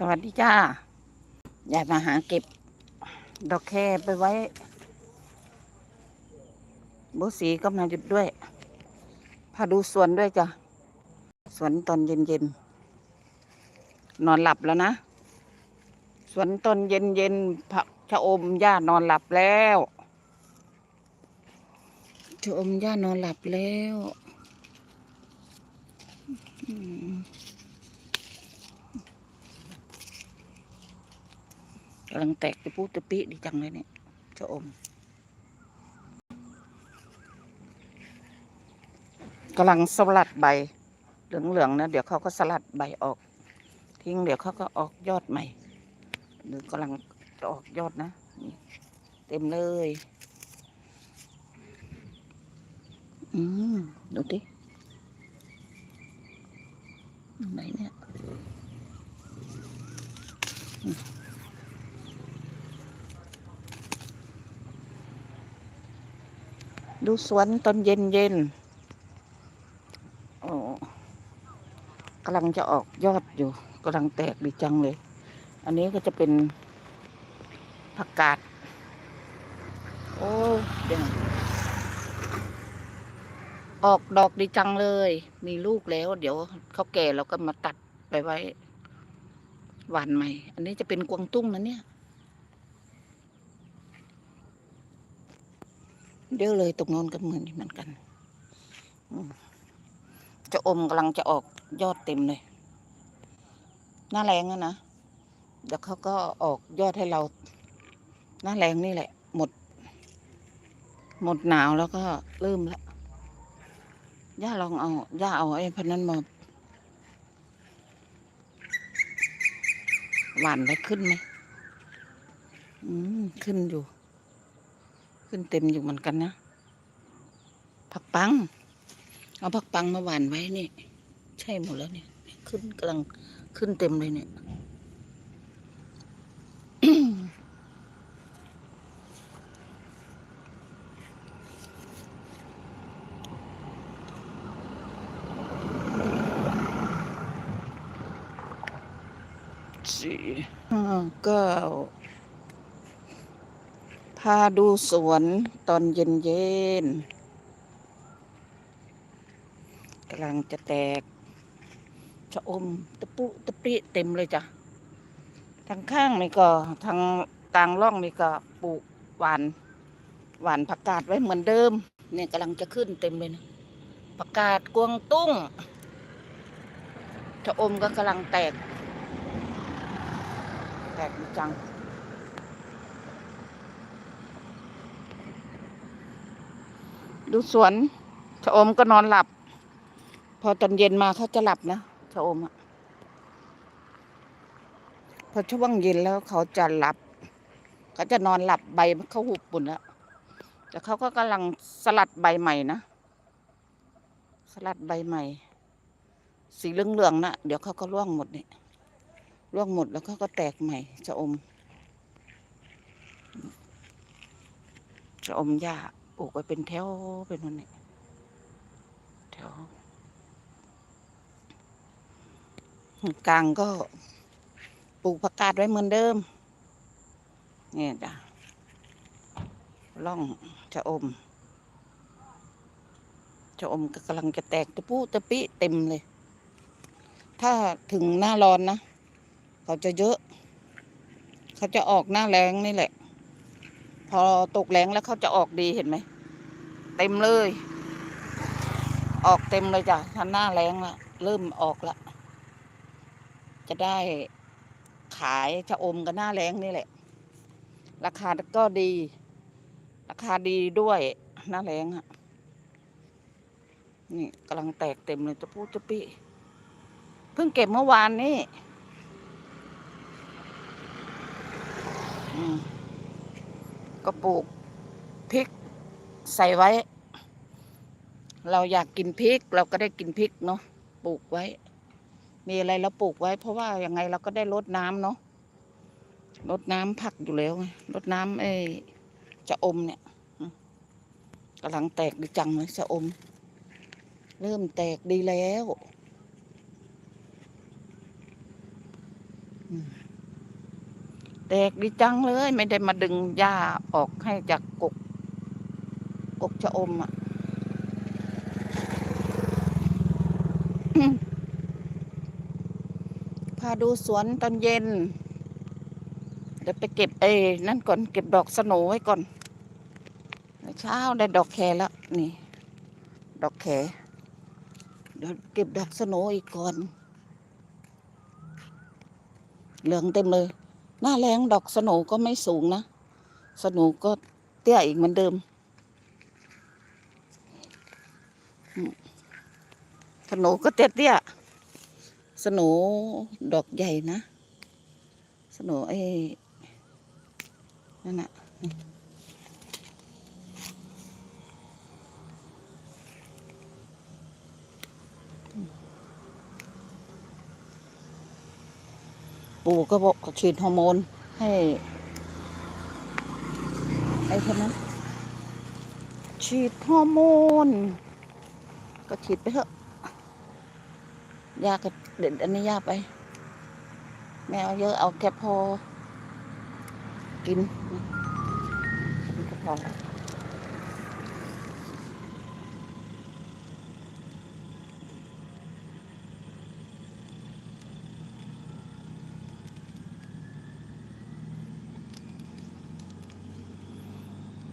สวัสดีจ้า อยากมาหาเก็บ ดอกแคไปไว้ บุสีก็มาหยุดด้วย พาดูสวนด้วยจ้ะ สวนตอนเย็นๆ นอนหลับแล้วนะ สวนตอนเย็นๆ ผักชะอมย่านอนหลับแล้วชะอมย่านอนหลับแล้ว อืม กำลังแตกตะปุตะปิดีจังเลยเนี่ยเจ้าอมกำลังสลัดใบ เหลืองๆนะเดี๋ยวเขาก็สลัดใบออก ทิ้งเดี๋ยวเขาก็ออกยอดใหม่หรือกำลังจะออกยอดนะนี่เต็มเลย อืมดูดิไหนเนี่ย ดูสวนตอนเย็นเย็นโอ้กำลังจะออกยอดอยู่กำลังแตกดีจังเลย อันนี้ก็จะเป็นผักกาด โอ้เดี๋ยวออกดอกดีจังเลย มีลูกแล้ว เดี๋ยวเขาแก่เราก็มาตัดไปไว้หวานใหม่ อันนี้จะเป็นกวางตุ้งนะเนี่ย เยอะเลยตรงโน้นก็เหมือนเหมือนกันจะอมกำลังจะออกยอดเต็มเลย หน้าแรงอะนะเดี๋ยวเขาก็ออกยอดให้เรา หน้าแรงนี่แหละ หมด หมดหนาวแล้วก็เริ่มแล้วย่าลองเอาย่าเอาไอ้พันนั้นมาหวานไว้ขึ้นไหม อืม ขึ้นอยู่ ขึ้นเต็มอยู่เหมือนกันนะ ผักปัง เอาผักปังมาหวานไว้นี่ ใช่หมดแล้วเนี่ย ขึ้นกำลังขึ้นเต็มเลยเนี่ยสี่ห้าเก้าพาดูสวนตอนเย็นเย็นกำลังจะแตกชะอมตะปุตะปิเต็มเลยจ้ะทางข้างนี่ก็ทางกลางร่องนี่ก็ปลูกหวานหวานผักกาดไว้เหมือนเดิม เนี่ยกำลังจะขึ้นเต็มเลยนะผักกาดกวางตุ้งชะอมก็กำลังแตก แตกจัง ดูสวนชะอมก็นอนหลับ พอตอนเย็นมาเขาจะหลับนะชะอมอะพอช่วงเย็นแล้วเขาจะหลับเขาจะนอนหลับใบเขาหุบปุ่นแล้วแต่เขาก็กำลังสลัดใบใหม่นะสลัดใบใหม่ สีเหลืองๆนะเดี๋ยวเขาก็ร่วงหมดเนี่ยร่วงหมดแล้วเขาก็แตกใหม่ชะอมชะอมหญ้า ปลูกไว้เป็นแถวเป็นวันนี้แถวกลางก็ปลูกผักกาดไว้เหมือนเดิมเนี่ยจ้ะล่องจะอมจะอมก็กำลังจะแตกตะปูตะปิเต็มเลย ถ้าถึงหน้าร้อนนะ เขาจะเยอะ เขาจะออกหน้าแรงนี่แหละ พอตกแรงแล้วเขาจะออกดีเห็นไหม เต็มเลย ออกเต็มเลยจ้ะถ้าหน้าแรงละเริ่มออกละ จะได้ขายชะอมกับหน้าแรงนี่แหละ ราคาก็ดี ราคาดีด้วยหน้าแรงอะนี่กำลังแตกเต็มเลยจะพูดจะปี้เพิ่งเก็บเมื่อวานนี้อืม ก็ปลูกพริกใส่ไว้ เราอยากกินพริก เราก็ได้กินพริกเนาะปลูกไว้ มีอะไรเราปลูกไว้ เพราะว่ายังไงเราก็ได้ลดน้ำเนาะลดน้ำผักอยู่แล้วไงลดน้ำไอ้จะอมเนี่ยกำลังแตกดีจังเลยจะอม เริ่มแตกดีแล้วอืม แตกดีจังเลย ไม่ได้มาดึงหญ้าออกให้จากกกกกชะอมอะพาดูสวนตอนเย็น เดี๋ยวไปเก็บเอนั่นก่อนเก็บดอกสโนไว้ก่อน เช้าได้ดอกแคแล้วนี่ ดอกแคเดี๋ยวเก็บดอกสโนอีกก่อน เหลืองเต็มเลย หน้าแรงดอกสนูก็ไม่สูงนะ สนูก็เตี้ยอีกเหมือนเดิม สนูก็เตี้ยเตี้ยสนูดอกใหญ่นะ สนูไอ้นั่นน่ะ ปู่ก็บอกฉีดฮอร์โมนให้ไอ้คนนั้นฉีดฮอร์โมน ก็ฉีดไปเถอะยาก็เด็ดอันนี้ยาไปไม่เอาเยอะเอาแค่พอ กินกินก็พอ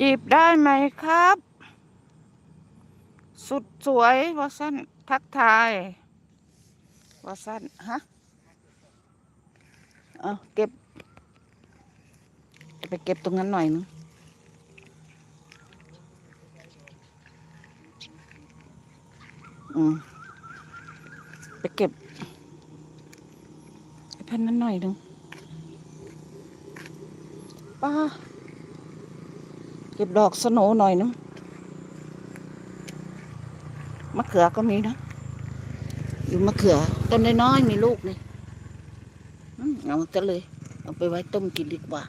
จีบได้ไหมครับ สุดสวยวาสั้นทักทายวาสั้นฮะเอาเก็บ ไปเก็บตรงนั้นหน่อยนึงอืมไปเก็บไอ้พันนั้นหน่อยนึงป้า ก็บดอกสโนหน่อยนึงมะเขือก็มีนะ อยู่มะเขือต้นน้อยๆมีลูกนี่เอาจะเลย เอาไปไว้ต้มกินดีกว่า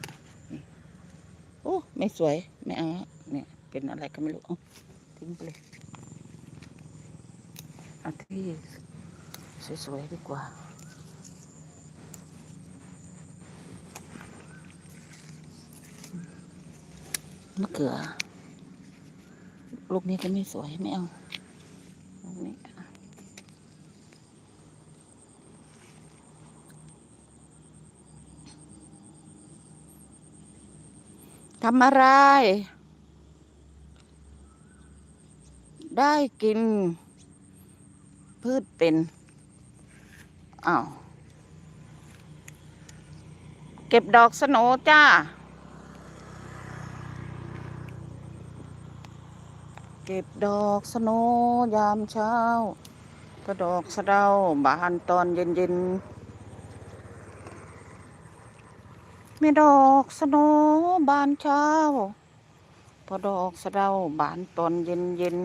โอ้ไม่สวย ไม่เอาเนี่ย เป็นอะไรก็ไม่รู้เอาทิ้งไปเลยเอาที่สวยๆดีกว่า มะเขือ ลูกนี้ก็ไม่สวยไม่เอาลูกนี้ทำอะไร ได้กิน พืชเป็น อ้าว เก็บดอกสโนจ้า ก็บดอกสโนยามเช้าก็ดอกสะเดาบานตอนเย็นเย็นมีดอกสโนบานเช้าพอดอกสะเดาบานตอนเย็นเย็น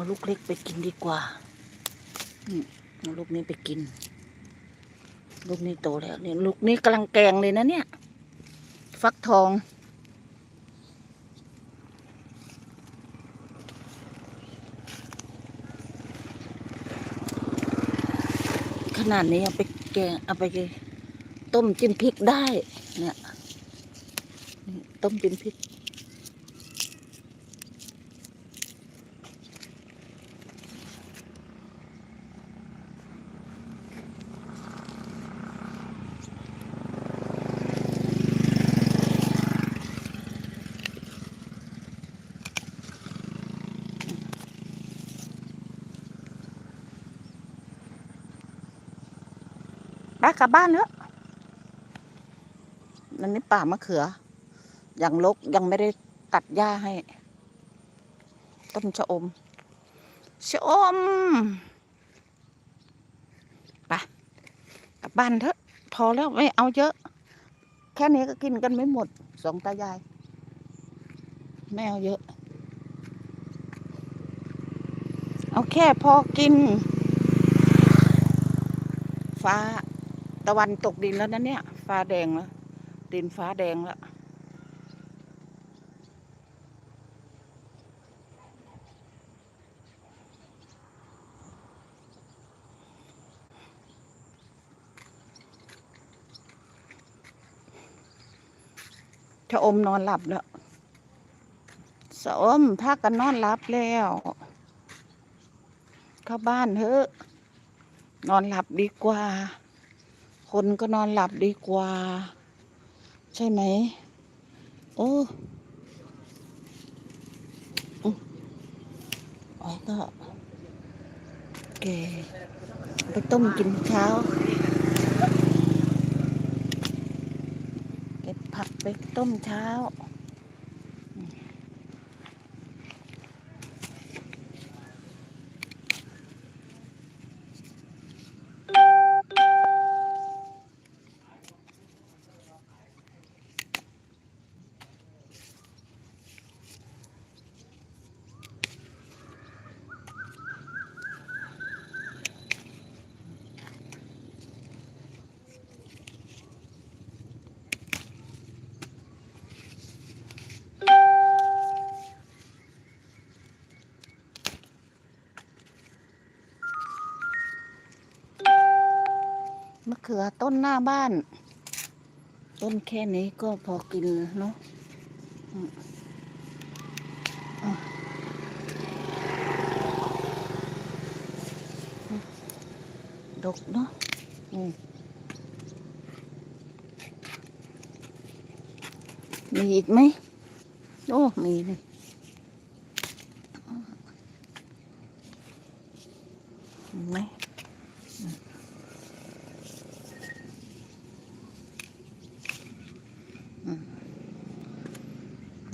เอาลูกเล็กไปกินดีกว่าอืมเอาลูกนี้ไปกิน ลูกนี้โตแล้วเนี่ยลูกนี้กำลังแกงเลยนะเนี่ย ฟักทอง ขนาดนี้เอาไปแกงเอาไปต้มจิ้มพริกได้ เนี่ยนี่ต้มจิ้มพริก กลับบ้านเถอะนั่นนี่ป่ามะเขือยังลกยังไม่ได้ตัดหญ้าให้ ต้นชะอม ชะอมไปกลับบ้านเถอะ พอแล้วไม่เอาเยอะ แค่นี้ก็กินกันไม่หมดสองตายาย ไม่เอาเยอะ เอาแค่พอกิน ฟ้า ตะวันตกดินแล้วนะเนี่ย ฟ้าแดงแล้ว ดินฟ้าแดงแล้ว ชะอมนอนหลับแล้วสะอมพากันนอนหลับแล้ว เข้าบ้านเถอะ นอนหลับดีกว่า คนก็นอนหลับดีกว่า ใช่ไหม โอ้อุ๊ยอ๋อก็แกไปต้มกินเช้า เก็บผักไปต้มเช้า ขือต้นหน้าบ้าน ต้นแค่นี้ก็พอกินเนาะดกเนาะมีอีกไหม โอ้ มีนี่เห็นไหม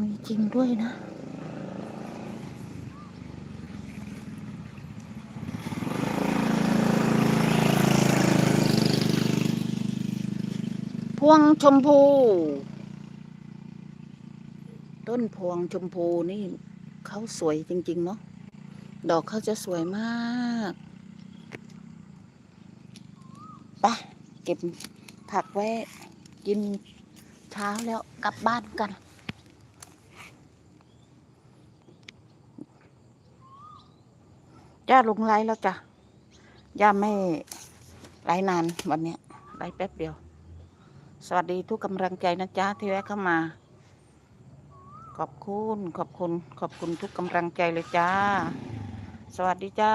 มีจริง ด้วยนะ พวงชมพู ต้นพวงชมพูนี่เขาสวยจริง ๆ เนาะดอกเขาจะสวยมากปะเก็บผักไว้กินเช้าแล้วกลับบ้านกัน ย่าลงไลฟ์แล้วจ้ะย่าไม่ไลฟ์นานวันนี้ไลฟ์แป๊บเดียว สวัสดีทุกกำลังใจนะจ๊ะที่แวะเข้ามา ขอบคุณ ขอบคุณ ขอบคุณทุกกำลังใจเลยจ้า สวัสดีจ้า